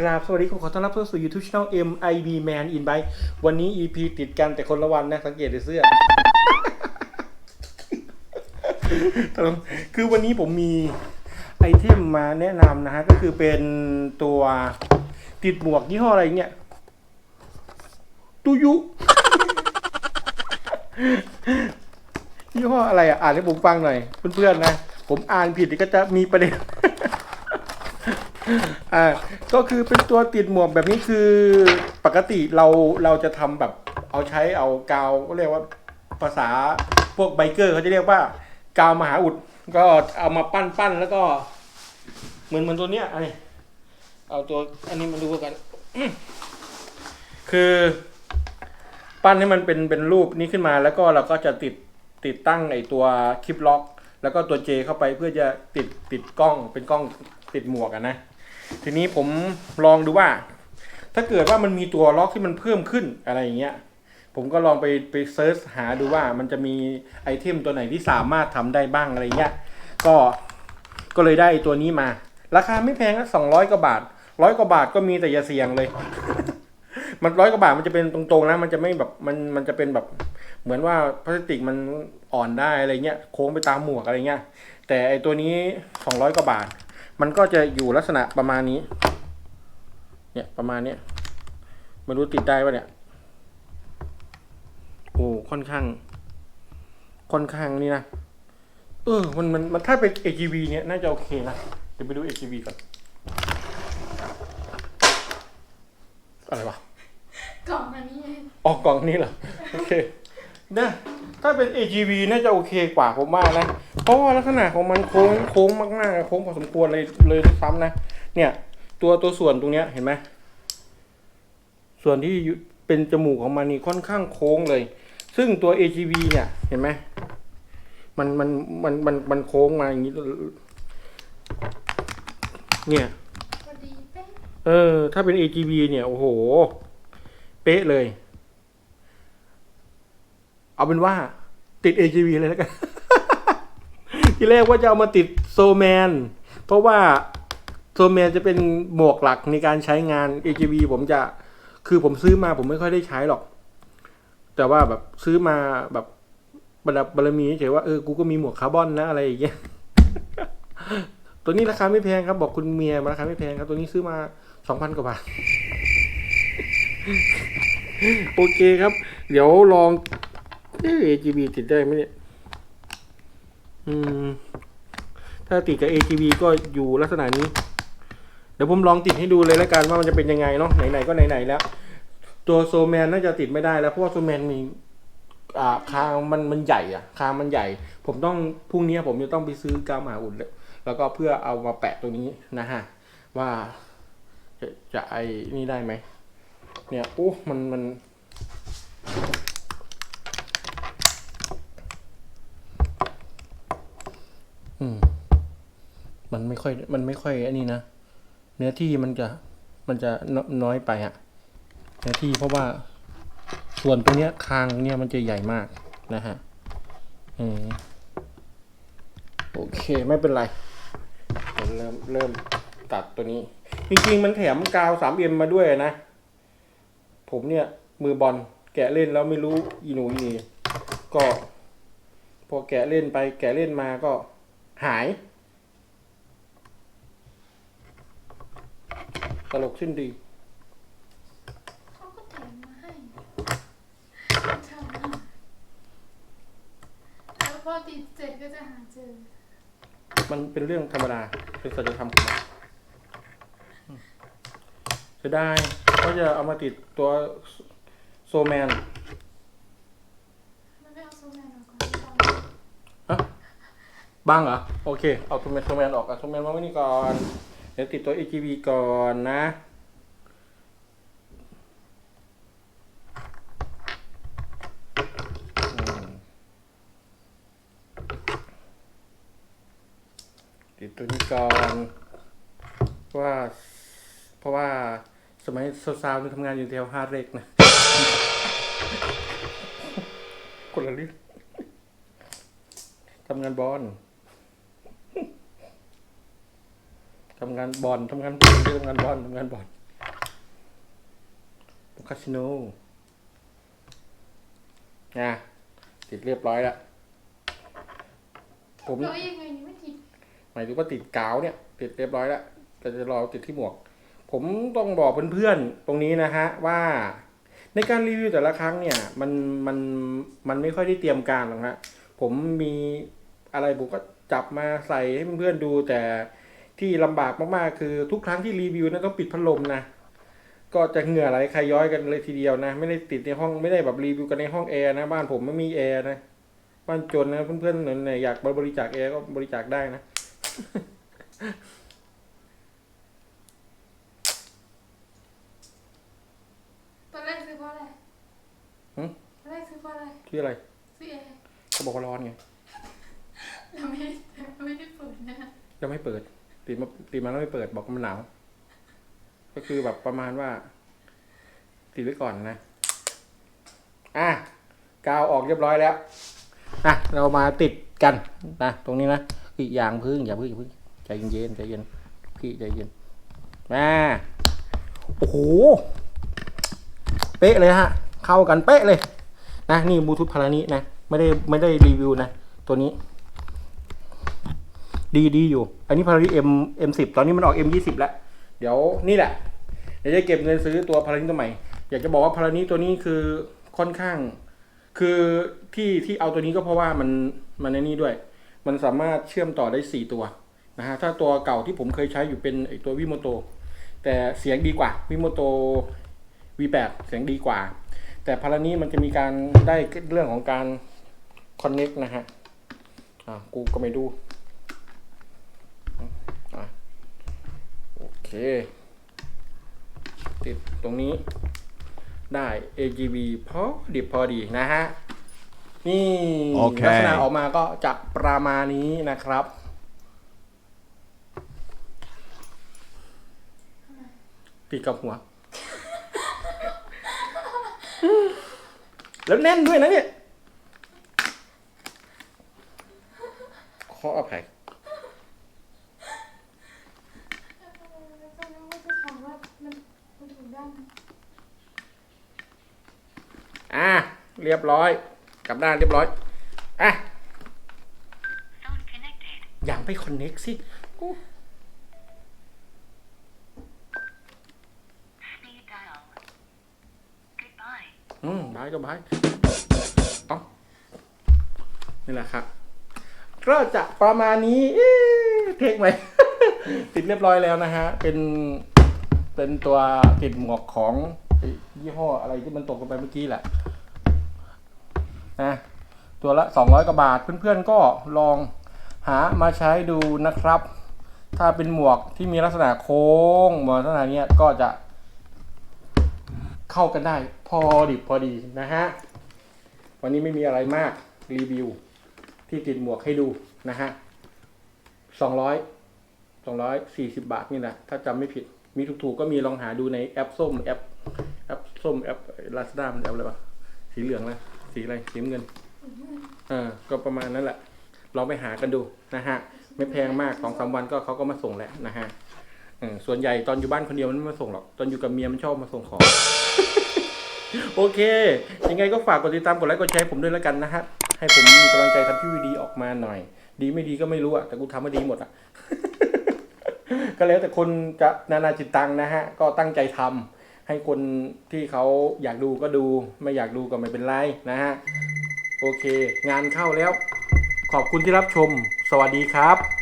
กราบสวัสดีขอต้อนรับเข้าสู่ YouTube Channel MIB Man in Bike วันนี้ EP ติดกันแต่คนละวันนะ สังเกตในเสื้อ คือวันนี้ผมมีไอเทมมาแนะนำนะฮะ ก็คือเป็นตัวติดหมวกยี่ห้ออะไรเนี่ยตุยุ ยี่ห้ออะไรอะ อ่านให้ผมฟังหน่อย เพื่อนๆนะ ผมอ่านผิดก็จะมีประเด็น อ่าก็คือเป็นตัวติดหมวกแบบนี้คือปกติเราเราจะทำแบบเอาใช้เอากาวก็เรียกว่าภาษาพวกไบเกอร์เขาจะเรียกว่ากาวมหาอุด ก็เอามาปั้นปั้นแล้วก็ เหมือนเหมือนตัวเนี้ยอันนี้เอาตัวอันนี้มาดูกัน คือ ปั้นให้มันเป็นเป็นรูปนี้ขึ้นมา แล้วก็เราก็จะติดติดตั้งไอตัวคลิปล็อก แล้วก็ตัวเจเข้าไปเพื่อจะติดติดกล้องเป็นกล้องติดหมวกอะนะ ทีนี้ผมลองดูว่า ถ้าเกิดว่ามันมีตัวล็อกที่มันเพิ่มขึ้นอะไรอย่างเงี้ย ผมก็ลองไปไปเซิร์ชหาดูว่ามันจะมีไอเทมตัวไหนที่สามารถทำได้บ้างอะไรเงี้ย ก็ก็เลยได้ตัวนี้มา ราคาไม่แพงนะสองร้อยกว่าบาทร้อยกว่าบาทก็มีแต่อย่าเสี่ยงเลย มันร้อยกว่าบาทมันจะเป็นตรงๆนะ มันจะไม่แบบมันมันจะเป็นแบบ เหมือนว่าพลาสติกมันอ่อนได้อะไรเงี้ยโค้งไปตามหมวกอะไรเงี้ยแต่ไอตัวนี้สองร้อยกว่าบาท มันก็จะอยู่ลักษณะประมาณนี้ เนี่ยประมาณเนี้ยไม่รู้ติดได้ปะเนี่ย โอ้ค่อนข้าง ค่อนข้างนี่นะเออมันมันมันถ้าเป็น AGV เนี่ยน่าจะโอเคนะเดี๋ยวไปดู AGV ก่อนอะไรวะกล่องอันนี้ไงออกกล่องนี้เหรอโอเคนะ ถ้าเป็น AGV น่าจะโอเคกว่าผมว่านะ เพราะว่าลักษณะของมันโค้งโค้งมากๆโค้งพอสมควรเลยเลยด้วยซ้ำนะ เนี่ยตัวตัวส่วนตรงเนี้ยเห็นไหมส่วนที่อยู่เป็นจมูกของมันนี่ค่อนข้างโค้งเลย ซึ่งตัว AGV เนี่ยเห็นไหมมันมันมันมันมันโค้งมาอย่างนี้ เนี่ยพอดีเป๊ะเออ ถ้าเป็น AGV เนี่ยโอ้โห เป๊ะเลย เอาเป็นว่าติด AGV เลยแล้วกัน ที่แรกว่าจะเอามาติดโซแมน เพราะว่าโซแมนจะเป็นหมวกหลักในการใช้งาน AGV ผมจะคือผมซื้อมาผมไม่ค่อยได้ใช้หรอก แต่ว่าแบบซื้อมาแบบบรรดาบารมีเฉยว่าเออกูก็มีหมวกคาร์บอนนะอะไรอย่างเงี้ยตัวนี้ราคาไม่แพงครับ บอกคุณเมียราคาไม่แพงครับ ตัวนี้ซื้อมาสองพันกว่าบาทโอเคครับ เดี๋ยวลอง เอ AGB ติดได้ไหมเนี่ย อืม ถ้าติดกับ AGB ก็อยู่ลักษณะนี้ เดี๋ยวผมลองติดให้ดูเลยแล้วกันว่ามันจะเป็นยังไงเนาะ ไหนๆ ก็ไหนๆ แล้ว ตัวโซแมนน่าจะติดไม่ได้แล้ว เพราะว่าโซแมนมี อ่า คางมันมันใหญ่อะคางมันใหญ่ ผมต้องพรุ่งนี้ผมจะต้องไปซื้อกาวหมาอุ่นเลยแล้วก็เพื่อเอามาแปะตรงนี้นะฮะ ว่าจะจะไอ้นี่ได้ไหม เนี่ยโอ้มันมัน มันไม่ค่อยมันไม่ค่อยอันนี้นะเนื้อที่มันจะมันจะน้อยไปอะเนื้อที่เพราะว่าส่วนตรงเนี้ยคางเนี่ยมันจะใหญ่มากนะฮะอืมโอเคไม่เป็นไรเดี๋ยวเริ่มเริ่มตัดตัวนี้ จริงๆมันแถมกาว 3M มเอ็มมาด้วยนะ ผมเนี่ย มือบอลแกะเล่นแล้วไม่รู้อีหนูอีนี่ก็ พอแกะเล่นไปแกะเล่นมาก็หาย ตลกสิ้นดี เขาก็แถมมาให้ทำมาแล้วพอติดเสร็จก็จะหาเจอ มันเป็นเรื่องธรรมดา เป็นสัจธรรมของมันอืมเสียดายก็จะเอามาติดตัวโซแมนมันไม่เอาโซแมนออกก่อนบ้างเหรอ โอเค เอาโซแมนโซแมนออกเอาโซแมนมาไว้นี่ก่อน เดี๋ยวติดตัว AGV ก่อนนะอืมติดตัวนี้ก่อนเพราะว่าเพราะว่าสมัยสาวๆนี่ทำงานอยู่แถวฮาร์เรกนะ คนละเรื่องทำงานบอล ทำงานบอลทำงานบอลทำงานบอลทำงานบอลคาสิโนนะติดเรียบร้อยแล้วผมแล้วยังไงนี่ไม่ติดหมายถึงว่าติดกาวเนี่ย ติดเรียบร้อยแล้วแต่จะรอติดที่หมวก ผมต้องบอกเพื่อนๆตรงนี้นะฮะว่าในการรีวิวแต่ละครั้งเนี่ย มันมันมันไม่ค่อยได้เตรียมการหรอกฮะผมมีอะไรผมก็จับมาใส่ให้เพื่อนๆดูแต่ ที่ลำบากมากๆ คือทุกครั้งที่รีวิวนะต้องปิดพัดลมนะก็จะเหงื่อไหลใครย้อยกันเลยทีเดียวนะ ไม่ได้ติดในห้องไม่ได้แบบรีวิวกันในห้องแอร์นะ บ้านผมไม่มีแอร์นะบ้านจนนะเพื่อนๆเนี่ยอยากบริจาคแอร์ก็บริจาคได้นะตอนแรกซื้อเพราะอะไรหึตอนแรกซื้อเพราะอะไรชื่ออะไรซื้อแอร์เขาบอกว่าร้อนไงเราไม่ได้เราไม่ได้เปิดนะจะไม่เปิด ติดมาติดมาแล้วไม่เปิดบอกมันหนาว ก็คือแบบประมาณว่าติดไว้ก่อนนะ อะกาวออกเรียบร้อยแล้วอะเรามาติดกันนะตรงนี้นะอีกอย่างพึ่งอย่าพึ่งอย่าพึ่งใจเย็นใจเย็นพี่ใจเย็นมาโอ้โหเป๊ะเลยฮะ เข้ากันเป๊ะเลย นะนี่บลูทูธพารานี้นะ ไม่ได้ไม่ได้รีวิวนะ ตัวนี้ ดีดีอยู่ อันนี้พารานี้ M M สิบตอนนี้มันออก M ยี่สิบแล้ว เดี๋ยวนี่แหละ เดี๋ยวจะเก็บเงินซื้อตัวพารานี้ตัวใหม่ อยากจะบอกว่าพารานี้ตัวนี้คือค่อนข้าง คือที่ที่เอาตัวนี้ก็เพราะว่ามันมันในนี่ด้วย มันสามารถเชื่อมต่อได้สี่ตัวนะฮะ ถ้าตัวเก่าที่ผมเคยใช้อยู่เป็นไอตัววิโมโต แต่เสียงดีกว่าวิโมโต V8 เสียงดีกว่า แต่พารานี้มันจะมีการได้เรื่องของการคอนเน็กนะฮะ อ่า กูก็ไม่ดู อะโอ เค ติดตรงนี้ได้ AGB พอดีพอดีนะฮะ นี่โอเคลักษณะออกมาก็จะประมาณนี้นะครับ ติดกับหัว แล้วแน่นด้วยนะเนี่ยขออภัย ตอนนั้นว่าจะถามว่ามันมันถูกด้านไหม อะ เรียบร้อย กลับด้านเรียบร้อย อะ อย่างไปคอนเน็กสิอืมบายก็บายอ๋อนี่แหละครับ ก็จะประมาณนี้เทคไหม ติดเรียบร้อยแล้วนะฮะ เป็น เป็นตัวติดหมวกของยี่ห้ออะไรที่มันตกลงไปเมื่อกี้แหละ นะตัวละ 200 กว่าบาท เพื่อนๆก็ลองหามาใช้ดูนะครับ ถ้าเป็นหมวกที่มีลักษณะโค้งหมวกลักษณะเนี้ยก็จะ เข้ากันได้พอดิบพอดีนะฮะ วันนี้ไม่มีอะไรมากรีวิว ที่ติดหมวกให้ดูนะฮะสองร้อยสองร้อยสี่สิบาทนี่แหละถ้าจำไม่ผิดมีถูกๆก็มีลองหาดูในแอปส้มแอปแอปส้มแอปลาซาด้ามันแอปอะไรวะสีเหลืองนะ สีอะไรสีน้ำเงินเออก็ประมาณนั้นแหละลองไปหากันดูนะฮะ ไม่แพงมากสองสามวันก็เขาก็มาส่งแล้วนะฮะเออส่วนใหญ่ตอนอยู่บ้านคนเดียวมันไม่มาส่งหรอก ตอนอยู่กับเมียมันชอบมาส่งของ โอเค ยังไงก็ฝากกดติดตามกดไลค์กดแชร์ให้ผมด้วยแล้วกันนะฮะ ให้ผมมีกำลังใจทำที่วีดีออกมาหน่อย ดีไม่ดีก็ไม่รู้อะแต่กูทำมาดีหมดอะก็แล้วแต่คนจะนานาจิตตังนะฮะ ก็ตั้งใจทำ ให้คนที่เขาอยากดูก็ดู ไม่อยากดูก็ไม่เป็นไรนะฮะ โอเค งานเข้าแล้ว ขอบคุณที่รับชม สวัสดีครับ